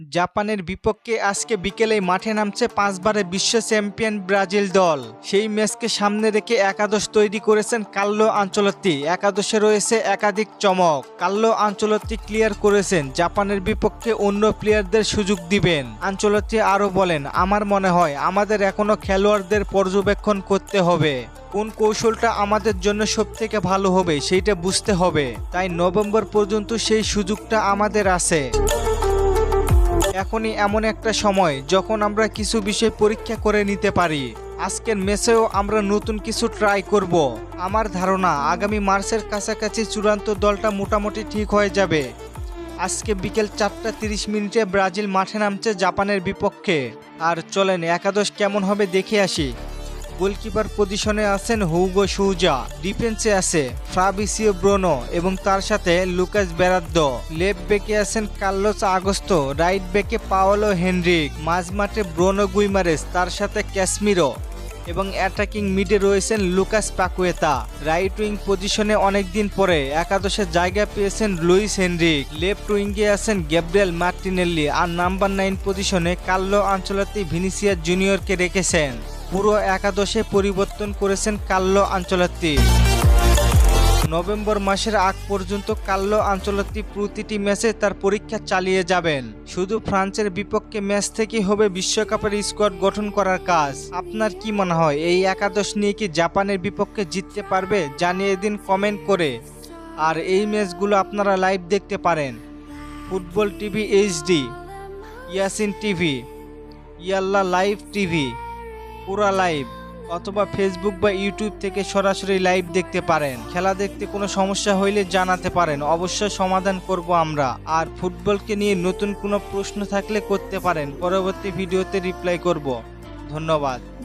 জাপানের বিপক্ষে আজকে বিকেলে মাঠে নামছে পাঁচবারের বিশ্ব চ্যাম্পিয়ন ব্রাজিল দল। সেই ম্যাচকে সামনে রেখে একাদশ তৈরি করেছেন কাল্লো আঞ্চলত্তি। একাদশে রয়েছে একাধিক চমক। কাল্লো আঞ্চলত্তি ক্লিয়ার করেছেন, জাপানের বিপক্ষে অন্য প্লেয়ারদের সুযোগ দিবেন। আঞ্চলত্তি আরও বলেন, আমার মনে হয় আমাদের এখনও খেলোয়াড়দের পর্যবেক্ষণ করতে হবে। কোন কৌশলটা আমাদের জন্য সবথেকে ভালো হবে, সেইটা বুঝতে হবে। তাই নভেম্বর পর্যন্ত সেই সুযোগটা আমাদের আছে। এখনই এমন একটা সময় যখন আমরা কিছু বিষয় পরীক্ষা করে নিতে পারি। আজকের মেসেও আমরা নতুন কিছু ট্রাই করব। আমার ধারণা আগামী মার্চের কাছাকাছি চূড়ান্ত দলটা মোটামুটি ঠিক হয়ে যাবে। আজকে বিকেল চারটা তিরিশ মিনিটে ব্রাজিল মাঠে নামছে জাপানের বিপক্ষে। আর চলেন একাদশ কেমন হবে দেখে আসি। গোলকিপার পজিশনে আছেন হৌগো সুজা, ডিফেন্সে আছে ফ্রাবিসিও ব্রোনো এবং তার সাথে লুকাস বেরাদ্দ। লেফট ব্যাকে আছেন কার্লোস আগস্তো, রাইট ব্যাকে পাওলো হেনরিক মাঝমাঠে ব্রোনো গুইমারেস, তার সাথে ক্যাশমিরো এবং অ্যাটাকিং মিডে রয়েছেন লুকাস পাকুয়েতা। রাইট উইং পজিশনে অনেকদিন পরে একাদশে জায়গা পেয়েছেন লুইস হেনরিক। লেফট উইঙ্গে আছেন গ্যাব্রিয়েল মার্টিনেল্লি আর নাম্বার নাইন পজিশনে কার্লো আঞ্চলাতি ভিনিসিয়া জুনিয়রকে রেখেছেন। পুরো একাদশে পরিবর্তন করেছেন কাল্লো আঞ্চলাত্তি। নভেম্বর মাসের আগ পর্যন্ত কাল্লো আঞ্চলাত্তি প্রতিটি ম্যাচে তার পরীক্ষা চালিয়ে যাবেন। শুধু ফ্রান্সের বিপক্ষে ম্যাচ থেকেই হবে বিশ্বকাপের স্কোয়াড গঠন করার কাজ। আপনার কি মনে হয়, এই একাদশ নিয়ে কি জাপানের বিপক্ষে জিততে পারবে, জানিয়ে দিন কমেন্ট করে। আর এই ম্যাচগুলো আপনারা লাইভ দেখতে পারেন। Football TV HD, Yacine TV, Yalla live TV. পুরা লাইভ অথবা ফেসবুক বা ইউটিউব থেকে সরাসরি লাইভ দেখতে পারেন। খেলা দেখতে কোনো সমস্যা হইলে জানাতে পারেন। অবশ্যই সমাধান করব আমরা। আর ফুটবলকে নিয়ে নতুন কোনো প্রশ্ন থাকলে করতে পারেন। পরবর্তী ভিডিওতে রিপ্লাই করব। ধন্যবাদ।